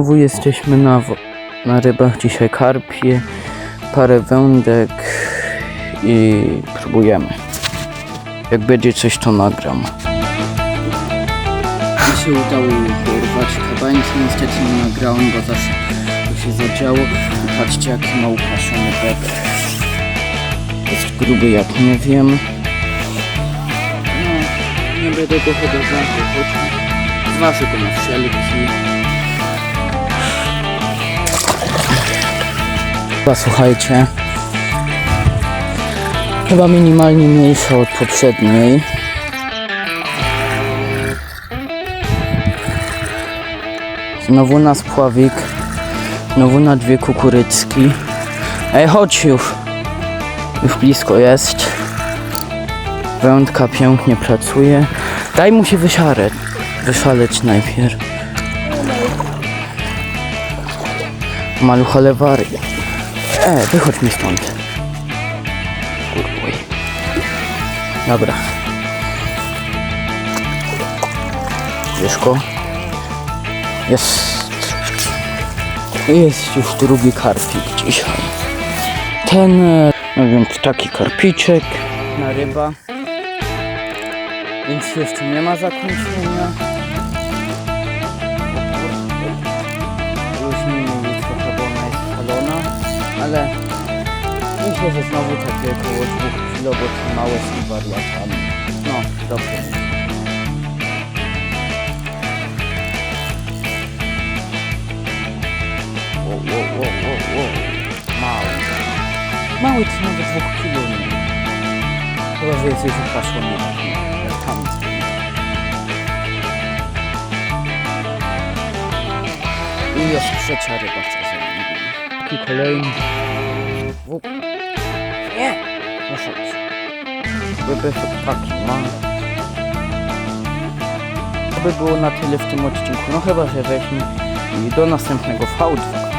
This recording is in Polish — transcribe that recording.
Znowu jesteśmy na, na rybach. Dzisiaj karpie, parę wędek i próbujemy. Jak będzie coś, to nagram. Mi się udało urwać kabańki, niestety nie nagrałem, bo zawsze to się zadziało. Patrzcie, jaki ma upaszony bebek. Jest gruby jak nie wiem. No, nie będę go hodował, choć zważy go na wszelki. Słuchajcie. Chyba minimalnie mniejsza od poprzedniej. Znowu na spławik. Znowu na dwie kukurycki. Ej, chodź już. Już blisko jest. Wędka pięknie pracuje. Daj mu się wyszareć. Wyszaleć najpierw. Malucha lewaria. E, wychodź mi stąd. Kurwa. Dobra. Wiesz go? Jest. Jest już drugi karpik dzisiaj. Ten, e, no wiem, taki karpiczek na ryba. Więc jeszcze nie ma zakończenia. Myślę, że znowu takie około dwóch kilo, bo małe są wariatami. No, dobrze. Wow, wow, wow, wow, wow. Mały. Mały to nawet dwóch kilo nie. Chyba, że jest już upaszony jak tam. I jest trzecia ryba w sezonie. I kolejny. Nie! No chodź. Ryby taki ma. To by było na tyle w tym odcinku. No chyba, że weźmie i do następnego V2.